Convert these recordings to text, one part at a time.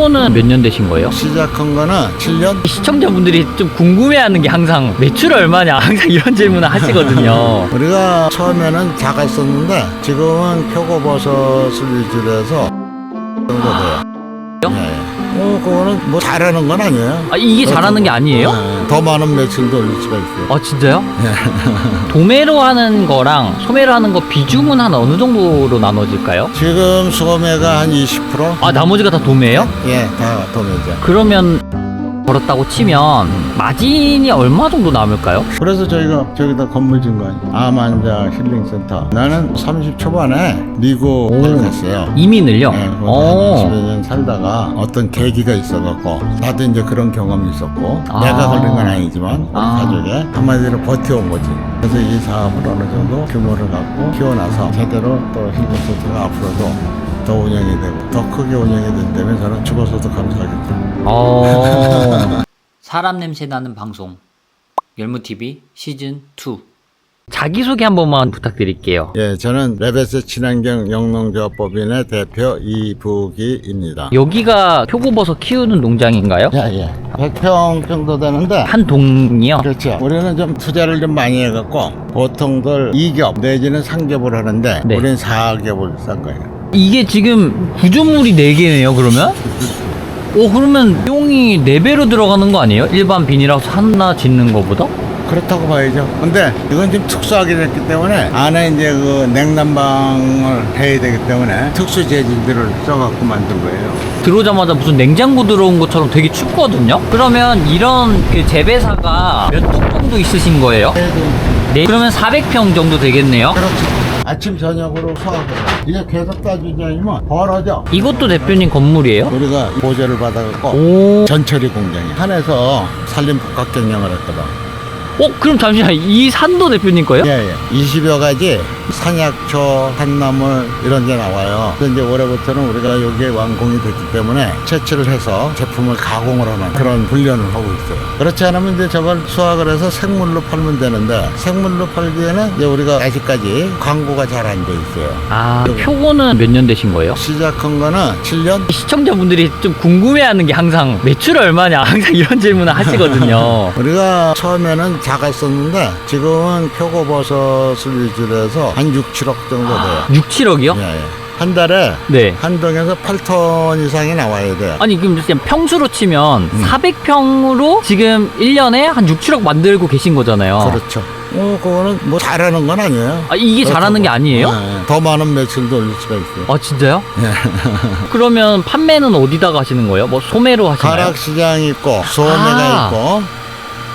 표고는 몇 년 되신 거예요? 시작한 거는 7년? 시청자분들이 좀 궁금해하는 게 항상 매출 얼마냐 항상 이런 질문을 하시거든요. 우리가 처음에는 작았었는데 지금은 표고버섯을 위주로 해서 정도 돼요. 네. 어, 그거는 뭐 잘하는 건 아니에요. 아, 이게 잘하는 게 아니에요? 네, 더 많은 매출도 올릴 수가 있어요. 아 진짜요? 네. 도매로 하는 거랑 소매로 하는 거 비중은 한 어느 정도로 나눠질까요? 지금 소매가 한 20%? 아 나머지가 다 도매예요? 예, 다 도매죠. 그러면 벌었다고 치면 마진이 얼마 정도 남을까요? 그래서 저희가 저기다 건물 진거 아니에요. 암 환자 힐링센터. 나는 30 초반에 미국을 갔어요. 이민을요? 네, 어. 20년 살다가 어떤 계기가 있어갖고 나도 이제 그런 경험이 있었고 아. 내가 걸린 건 아니지만 우리 아. 가족에 한마디로 버텨온 거지 그래서 이 사업을 어느 정도 규모를 갖고 키워나서 제대로 또 힐링센터가 앞으로도 더 운영이 되고 더 크게 운영이 된다면 저는 죽어서도 감사하겠다 어. 사람 냄새 나는 방송 열무TV 시즌 2 자기소개 한 번만 부탁드릴게요. 예, 저는 레베스 친환경 영농조합법인의 대표 이부기입니다 여기가 표고버섯 키우는 농장인가요? 예, 예. 100평 정도 되는데 한 동이요? 그렇죠. 우리는 좀 투자를 좀 많이 해갖고 보통들 2겹 내지는 3겹을 하는데 네. 우리는 4겹을 싼 거예요. 이게 지금 구조물이 4개네요, 그러면? 오, 그러면 비용이 4배로 들어가는 거 아니에요? 일반 비닐하우스 하나 짓는 거보다? 그렇다고 봐야죠. 근데 이건 좀 특수하게 됐기 때문에 안에 이제 그 냉난방을 해야 되기 때문에 특수 재질들을 써갖고 만든 거예요. 들어오자마자 무슨 냉장고 들어온 것처럼 되게 춥거든요? 그러면 이런 그 재배사가 몇동 정도 있으신 거예요? 네, 그러면 400평 정도 되겠네요? 그렇죠. 아침 저녁으로 수확을 해. 이게 계속 않으면 벌어져. 이것도 대표님 건물이에요? 우리가 보조를 받아갖고 오. 전처리 공장이 한에서 산림 복합 경영을 했거든. 어, 그럼 잠시만. 이 산도 대표님 거예요? 예, 예. 20여 가지 산약초, 한나물 이런 게 나와요. 그래서 이제 올해부터는 우리가 여기에 완공이 됐기 때문에 채취를 해서 제품을 가공을 하는 그런 훈련을 하고 있어요. 그렇지 않으면 이제 저걸 수확을 해서 생물로 팔면 되는데 생물로 팔기에는 이제 우리가 아직까지 광고가 잘 안 돼 있어요. 아, 표고는 몇 년 되신 거예요? 시작한 거는 7년? 시청자분들이 좀 궁금해하는 게 항상 매출 얼마냐 항상 이런 질문을 하시거든요. 우리가 처음에는 작았었는데 지금은 표고버섯을 위주로 해서 한 6, 7억 정도 돼요. 6, 7억이요? 예, 예. 한 달에 네. 한 동에서 8톤 이상이 나와야 돼요. 아니 그럼 그냥 평수로 치면 음. 400평으로 지금 1년에 한 6, 7억 만들고 계신 거잖아요. 그렇죠. 어, 그거는 뭐 잘하는 건 아니에요. 아, 이게 잘하는 게 아니에요? 네, 더 많은 매출도 올릴 수가 있어요. 아 진짜요? 예. 그러면 판매는 어디다가 하시는 거예요? 뭐 소매로 하시나요? 가락 시장이 있고 소매가 아. 있고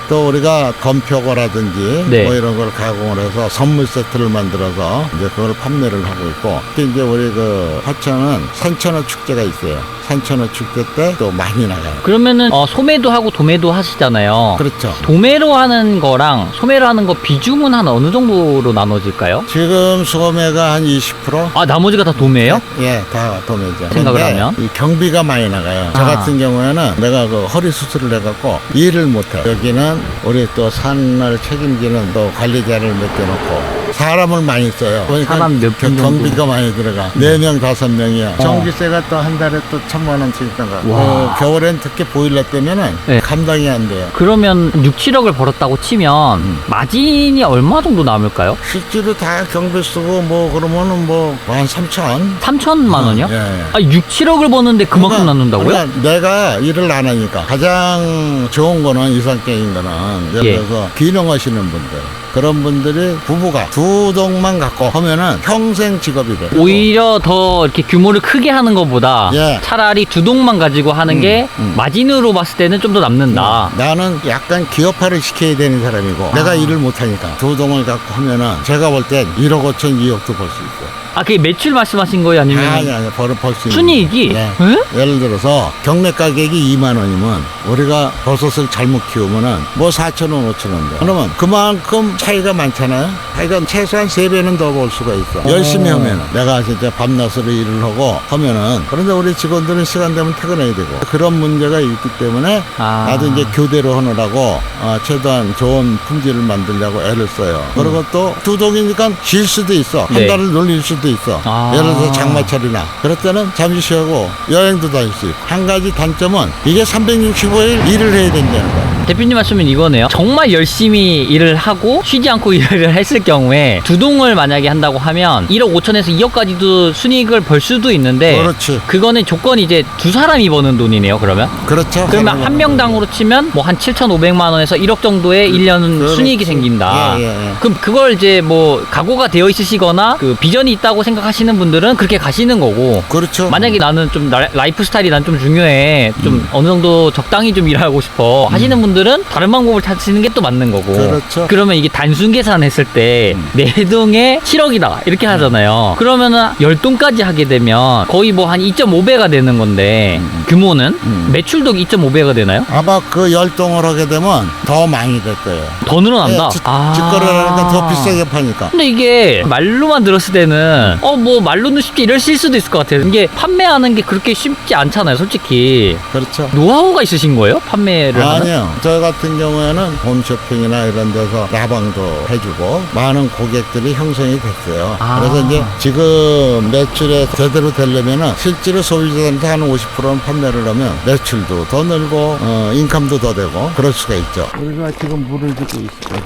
또 우리가 건표고라든지 네. 뭐 이런 걸 가공을 해서 선물 세트를 만들어서 이제 그걸 판매를 하고 있고 특히 이제 우리 그 화천은 산천어 축제가 있어요. 산천어 축제 때 또 많이 나가요. 그러면은 어, 소매도 하고 도매도 하시잖아요. 그렇죠. 도매로 하는 거랑 소매로 하는 거 비중은 한 어느 정도로 나눠질까요? 지금 소매가 한 20%? 아 나머지가 다 도매예요? 예, 다 도매죠. 생각을 근데 하면? 이 경비가 많이 나가요. 저 아. 같은 경우에는 내가 그 허리 수술을 해갖고 일을 못해. 여기는 우리 또 산을 책임지는 또 관리자를 맡겨놓고 사람을 많이 써요. 그러니까 사람 몇 겨- 분 정도? 경비가 많이 들어가. 네 명 다섯 명이야. 전기세가 또 한 달에 또 천만 원씩. 와. 어, 겨울엔 특히 보일러 때면은 네. 감당이 안 돼요. 그러면 6, 7억을 벌었다고 치면 음. 마진이 얼마 정도 남을까요? 실제로 다 경비 쓰고 뭐 그러면은 뭐한 3천. 3천만 원이요? 예, 예. 아 6, 7억을 버는데 그만큼 그러니까 남는다고요? 그러니까 내가 일을 안 하니까 가장 좋은 거는 이상적인 거는 예를 예. 들어서 기능하시는 분들 그런 분들이 부부가 두 동만 갖고 하면은 평생 직업이 돼. 오히려 더 이렇게 규모를 크게 하는 것보다 예. 차라리 두 동만 가지고 하는 음, 게 음. 마진으로 봤을 때는 좀 더 남는다. 나는 약간 기업화를 시켜야 되는 사람이고 내가 일을 못 하니까 두 동을 갖고 하면은 제가 볼 땐 1억 5천 2억도 벌 수 있어. 아 그게 매출 말씀하신 거예요? 아니면 아니 아니 벌 벌수 있는. 순이익이? 네. 응? 예를 들어서 경매 가격이 2만 원이면 우리가 버섯을 잘못 키우면은 뭐 4천 원, 5천 원 돼. 그러면 그만큼 차이가 많잖아요. 하여간 최소한 3배는 더 벌 수가 있어. 열심히 하면 내가 진짜 밤낮으로 일을 하고 하면은 그런데 우리 직원들은 시간 되면 퇴근해야 되고 그런 문제가 있기 때문에 아. 나도 이제 교대로 하느라고 어, 최대한 좋은 품질을 만들려고 애를 써요. 그리고 또 두 동이니까 쉴 수도 있어. 한 네. 달을 놀릴 수도 수도 있어. 아. 예를 들어서 장마철이나 그럴 때는 잠시 쉬고 여행도 다닐 수 있고 한 가지 단점은 이게 365일 일을 해야 된다는 거야. 대표님 말씀은 이거네요. 정말 열심히 일을 하고 쉬지 않고 일을 했을 경우에 두 동을 만약에 한다고 하면 1억 5천에서 2억까지도 순이익을 벌 수도 있는데 그렇지. 그거는 조건이 이제 두 사람이 버는 돈이네요. 그러면 그렇죠. 그러면 한 명당으로 치면 뭐 한 7,500만 원에서 1억 정도의 1년 그렇지. 순이익이 생긴다. 예, 예, 예. 그럼 그걸 이제 뭐 각오가 되어 있으시거나 그 비전이 있다고 생각하시는 분들은 그렇게 가시는 거고 그렇죠. 만약에 나는 좀 라- 라이프 스타일이 난 좀 중요해 좀 음. 어느 정도 적당히 좀 일하고 싶어 하시는 분들은 다른 방법을 찾으시는 게 또 맞는 거고 그렇죠. 그러면 이게 단순 계산했을 때 음. 네 동에 7억이다 이렇게 하잖아요 그러면은 10동까지 하게 되면 거의 뭐 한 2.5배가 되는 건데 규모는 음. 매출도 2.5배가 되나요? 아마 그 열동을 하게 되면 더 많이 될 거예요. 더 늘어난다. 예, 직- 직거래를 하니까 더 비싸게 파니까. 근데 이게 말로만 들었을 때는 어 뭐 말로는 쉽지 이러실 수도 있을 것 같아요. 이게 판매하는 게 그렇게 쉽지 않잖아요, 솔직히. 그렇죠. 노하우가 있으신 거예요? 판매를 하는? 아니요. 저 같은 경우에는 홈쇼핑이나 이런 데서 라방도 해주고 많은 고객들이 형성이 됐어요. 아. 그래서 이제 지금 매출에 제대로 되려면은 실제로 소비자한테 한 50%는 판매를 하면 매출도 더 늘고 어, 인컴도 더 되고 그럴 수가 있죠. 우리가 지금 물을 주고 있어요.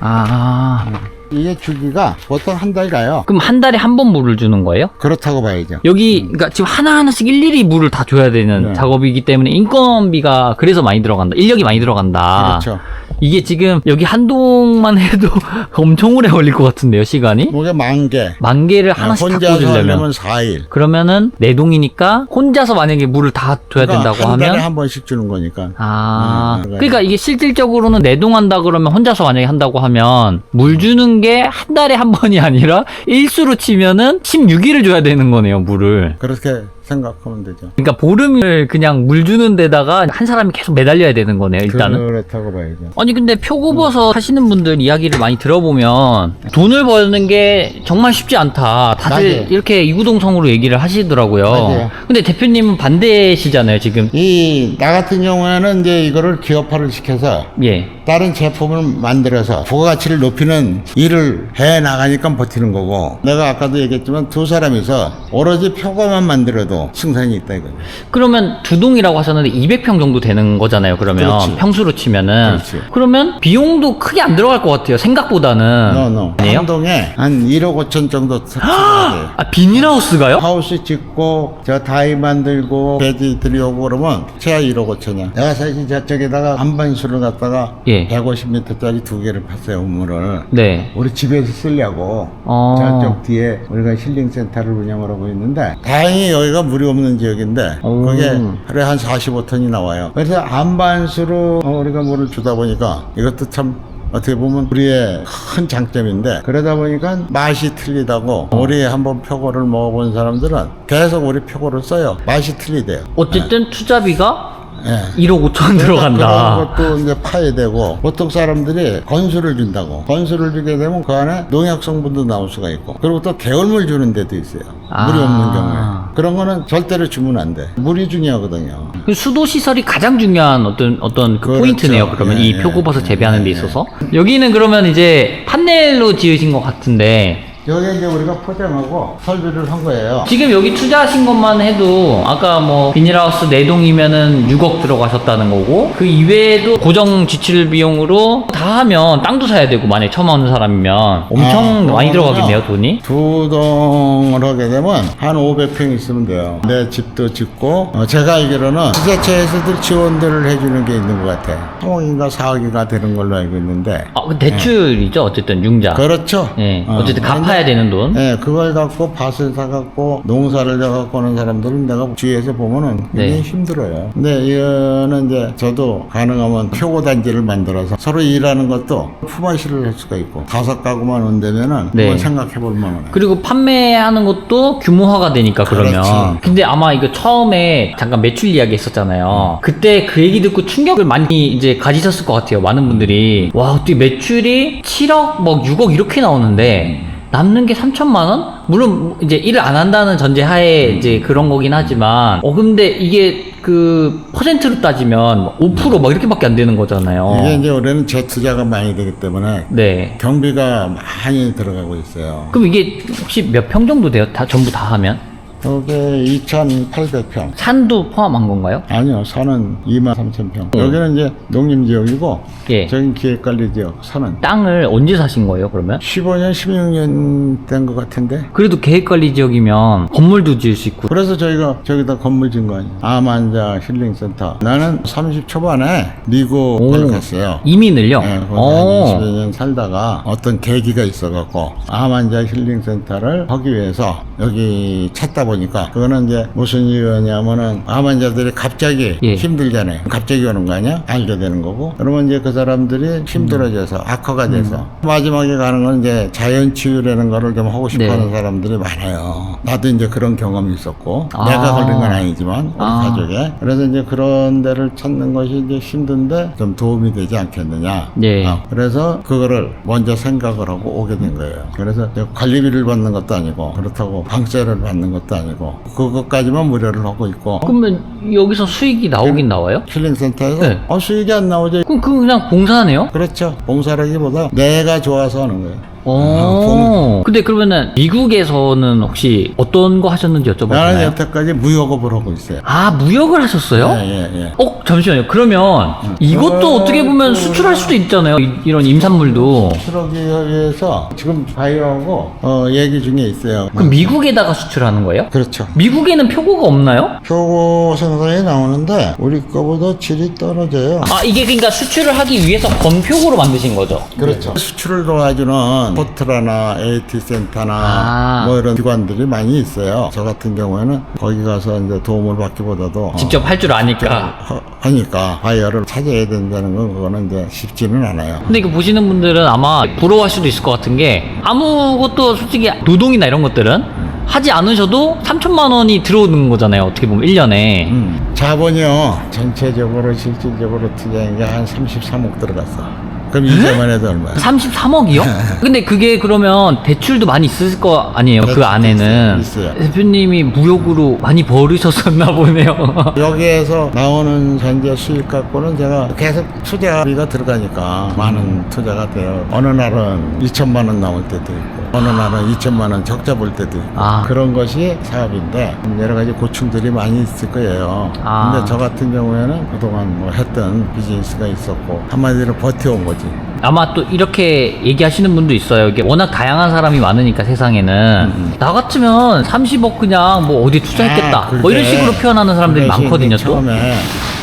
아. 이게 주기가 보통 한 달 가요. 그럼 한 달에 한 번 물을 주는 거예요? 그렇다고 봐야죠. 여기 그러니까 지금 하나하나씩 일일이 물을 다 줘야 되는 네. 작업이기 때문에 인건비가 그래서 많이 들어간다. 인력이 많이 들어간다. 그렇죠. 이게 지금 여기 한 동만 해도 엄청 오래 걸릴 것 같은데요, 시간이? 이게 만 개. 만 개를 하나씩 다 혼자서 꽂으려면. 하려면 4일. 그러면은 네 동이니까 혼자서 만약에 물을 다 줘야 된다고 그러니까 한 달에 하면 한 번씩 주는 거니까. 아 음, 그러니까 이게 실질적으로는 내동한다 그러면 혼자서 만약에 한다고 하면 물 주는 게 한 달에 한 번이 아니라 일수로 치면은 16일을 줘야 되는 거네요 물을 그렇게 생각하면 되죠. 그러니까 보름을 그냥 물 주는 데다가 한 사람이 계속 매달려야 되는 거네요 일단은 그렇다고 봐야죠. 아니 근데 표고버섯 하시는 분들 이야기를 많이 들어보면 돈을 버는 게 정말 쉽지 않다. 다들 맞아요. 이렇게 이구동성으로 얘기를 하시더라고요. 맞아요. 근데 대표님은 반대시잖아요 지금. 이 나 같은 경우에는 이제 이거를 기업화를 시켜서 예. 다른 제품을 만들어서 부가가치를 높이는 일을 해 나가니까 버티는 거고 내가 아까도 얘기했지만 두 사람이서 오로지 표고만 만들어도 승산이 있다 이거. 그러면 두 동이라고 하셨는데 200평 정도 되는 거잖아요. 그러면 그렇지. 평수로 치면은 그렇지. 그러면 비용도 크게 안 들어갈 것 같아요. 생각보다는. 노노 아니에요? 한 동에 한 1억 5천 정도 돼요. 아 비닐하우스가요? 하우스 짓고 저 다이 만들고 배지 들여오고 그러면 최하 1억 5천이야. 내가 사실 저쪽에다가 안반수를 갖다가 예. 150m짜리 두 개를 팠어요 우물을. 네. 우리 집에서 쓰려고 어. 저쪽 뒤에 우리가 힐링센터를 운영을 하고 있는데 다행히 여기가 물이 없는 지역인데 오. 그게 하루에 한 45톤이 나와요. 그래서 안반수로 어, 우리가 물을 주다 보니까 이것도 참 어떻게 보면 우리의 큰 장점인데 그러다 보니까 맛이 틀리다고 우리 한번 표고를 먹어본 사람들은 계속 우리 표고를 써요. 맛이 틀리대요. 어쨌든 투자비가 예. 1억 5천 들어간다. 그런 것도 이제 파야 되고 보통 사람들이 건수를 준다고 건수를 주게 되면 그 안에 농약 성분도 나올 수가 있고 그리고 또 개울물 주는 데도 있어요 물이 아. 없는 경우에 그런 거는 절대로 주면 안 돼 물이 중요하거든요 그 수도 시설이 가장 중요한 어떤 어떤 그 그렇죠. 포인트네요. 그러면 예, 이 예, 표고버섯 예, 재배하는 데 예, 있어서 여기는 그러면 이제 판넬로 지으신 것 같은데 여기 이제 우리가 포장하고 설비를 한 거예요. 지금 여기 투자하신 것만 해도 아까 뭐 비닐하우스 4동이면은 6억 들어가셨다는 거고 그 이외에도 고정 지출 비용으로 다 하면 땅도 사야 되고 만약에 처음 하는 사람이면. 엄청 아, 많이. 들어가겠네요 돈이. 두 동을 하게 되면 한 500평 있으면 돼요. 내 집도 짓고 어, 제가 알기로는 지자체에서도 지원들을 해주는 게 있는 것 같아. 3억인가 4억인가 되는 걸로 알고 있는데. 아, 그 대출이죠 어쨌든 융자. 그렇죠. 예 어, 어쨌든 갚아 야 되는 돈 예, 그걸 갖고 밭을 사갖고 농사를 져갖고 하는 사람들은 내가 주위에서 보면은 굉장히 네. 힘들어요. 근데 이거는 이제 저도 가능하면 표고 단지를 만들어서 서로 일하는 것도 품앗이를 할 수가 있고 다섯 가구만 온다면은 네. 한번 생각해 볼 만하네. 그리고 판매하는 것도 규모화가 되니까 그러면 그렇지. 근데 아마 이거 처음에 잠깐 매출 이야기 했었잖아요 그때 그 얘기 듣고 충격을 많이 이제 가지셨을 것 같아요 많은 분들이 와 어떻게 매출이 7억 뭐 6억 이렇게 나오는데 남는 게 3천만 원? 물론 이제 일을 안 한다는 전제 하에 이제 그런 거긴 하지만 어 근데 이게 그 퍼센트로 따지면 5%막 이렇게밖에 안 되는 거잖아요. 이게 이제 올해는 재투자가 많이 되기 때문에 네. 경비가 많이 들어가고 있어요. 그럼 이게 혹시 몇 평 정도 돼요? 다 전부 다 하면? 여기 2,800평. 산도 포함한 건가요? 아니요, 산은 2만 3천 평. 여기는 이제 농림지역이고, 예. 저긴 기획관리지역, 산은. 땅을 언제 사신 거예요, 그러면? 15년, 16년 된 것 같은데. 그래도 계획관리 지역이면 건물도 지을 수 있고. 그래서 저희가 저기다 건물 짓거 아니에요. 암환자 힐링센터. 나는 30 초반에 미국을 갔어요. 이민을요? 네, 거기 어. 한 20년 살다가 어떤 계기가 있어갖고 암환자 힐링센터를 하기 위해서 여기 찾다 보니 까 그거는 이제 무슨 이유냐면은 암환자들이 갑자기 예. 힘들잖아요. 갑자기 오는 거 아니야? 알게 되는 거고. 그러면 이제 그 사람들이 힘들어져서 악화가 돼서 마지막에 가는 건 이제 자연 치유라는 거를 좀 하고 싶어 하는 네. 사람들이 많아요. 나도 이제 그런 경험이 있었고 아. 내가 걸린 건 아니지만 우리 아. 가족에 그래서 이제 그런 데를 찾는 것이 이제 힘든데 좀 도움이 되지 않겠느냐. 네. 어, 그래서 그거를 먼저 생각을 하고 오게 된 거예요. 그래서 관리비를 받는 것도 아니고 그렇다고 방세를 받는 것도 아니고 그것까지만 무료를 하고 있고 그러면 여기서 수익이 나오긴 나와요? 힐링센터에서 네. 어, 수익이 안 나오죠. 그럼 그건 그냥 봉사네요? 그렇죠. 봉사라기보다 내가 좋아서 하는 거예요. 어. 근데 그러면은 미국에서는 혹시 어떤 거 하셨는지 여쭤봐도 나는 되나요? 여태까지 무역업을 하고 있어요. 아, 무역을 하셨어요? 예, 예, 예. 어, 잠시만요. 그러면 이것도 어, 어떻게 보면 그- 수출할 수도 있잖아요. 이, 이런 임산물도. 수출하기 위해서 지금 바이오하고 어, 얘기 중에 있어요. 그럼 미국에다가 수출하는 거예요? 그렇죠. 미국에는 표고가 없나요? 표고 생산이 나오는데 우리 거보다 질이 떨어져요. 아, 이게 그러니까 수출을 하기 위해서 건표고로 만드신 거죠? 그렇죠. 수출을 도와주는 포트라나 AT 센터나 아. 뭐 이런 기관들이 많이 있어요. 저 같은 경우에는 거기 가서 이제 도움을 받기보다도 직접 할 줄 아니까. 어, 하니까 바이어를 찾아야 된다는 건 그거는 이제 쉽지는 않아요. 근데 이거 보시는 분들은 아마 부러워할 수도 있을 것 같은 게 아무것도 솔직히 노동이나 이런 것들은 하지 않으셔도 3천만 원이 들어오는 거잖아요. 어떻게 보면 1년에. 음, 자본이요 전체적으로 실질적으로 투자한 게 한 33억 들어갔어. 그럼 이자만 해도 얼마야? 33억이요? 근데 그게 그러면 대출도 많이 있을 거 아니에요? 그 그렇죠. 안에는. 있어요. 있어요. 대표님이 무역으로 많이 벌으셨었나 보네요. 여기에서 나오는 현재 수익 갖고는 제가 계속 투자비가 들어가니까 많은 투자가 돼요. 어느 날은 2천만 원 나올 때도 있고, 어느 날은 2천만 원 적자 볼 때도 있고, 아. 그런 것이 사업인데 여러 가지 고충들이 많이 있을 거예요. 아. 근데 저 같은 경우에는 그동안 뭐 했던 비즈니스가 있었고 한마디로 버텨온 거지. 아마 또 이렇게 얘기하시는 분도 있어요. 이게 워낙 다양한 사람이 많으니까 세상에는. 나 같으면 30억 그냥 뭐 어디 투자했겠다. 아, 뭐 이런 식으로 표현하는 사람들이 그것이 많거든요, 또. 처음에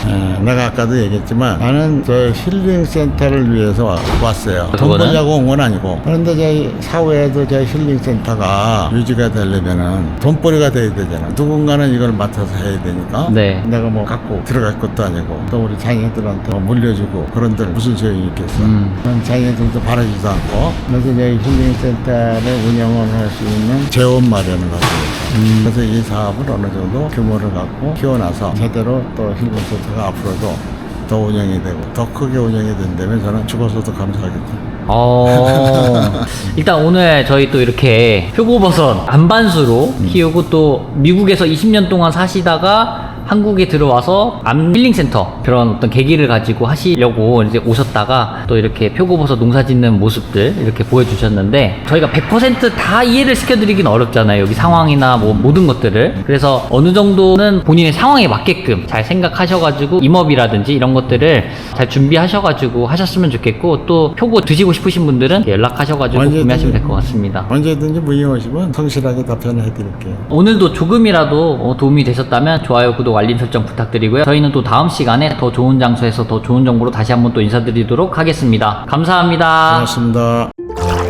에, 내가 아까도 얘기했지만 나는 저 힐링 센터를 위해서 와- 왔어요. 돈 그거는? 벌려고 온 건 아니고. 그런데 저희 사후에도 저 힐링 센터가 유지가 되려면은 돈벌이가 돼야 되잖아. 누군가는 이걸 맡아서 해야 되니까. 네. 내가 뭐 갖고 들어갈 것도 아니고 또 우리 자녀들한테 뭐 물려주고 그런 데는 무슨 소용이 있겠어. 음. 그런 자녀들도 바라지도 않고. 그래서 저희 힐링 센터를 운영을 할 수 있는 재원 마련을 하고 있어요. 그래서 이 사업을 어느 정도 규모를 갖고 키워놔서 제대로 또 힐링 센터 가 앞으로도 더 운영이 되고 더 크게 운영이 된다면 저는 죽어서도 감사하겠다. 어, 일단 오늘 저희 또 이렇게 표고버섯 안반수로 키우고 또 미국에서 20년 동안 사시다가 한국에 들어와서 암 힐링 센터 그런 어떤 계기를 가지고 하시려고 이제 오셨다가 또 이렇게 표고버섯 농사 짓는 모습들 이렇게 보여주셨는데 저희가 100%다 이해를 시켜드리긴 어렵잖아요. 여기 상황이나 뭐 모든 것들을. 그래서 어느 정도는 본인의 상황에 맞게끔 잘 생각하셔가지고 임업이라든지 이런 것들을 잘 준비하셔가지고 하셨으면 좋겠고 또 표고 드시고 싶으신 분들은 연락하셔가지고. 구매하시면 될 것 같습니다. 언제든지 문의 오시면 성실하게 답변을 해드릴게요. 오늘도 조금이라도 어, 도움이 되셨다면 좋아요, 구독, 알림 설정 부탁드리고요. 저희는 또 다음 시간에 더 좋은 장소에서 더 좋은 정보로 다시 한번 또 인사드리도록 하겠습니다. 감사합니다. 고맙습니다.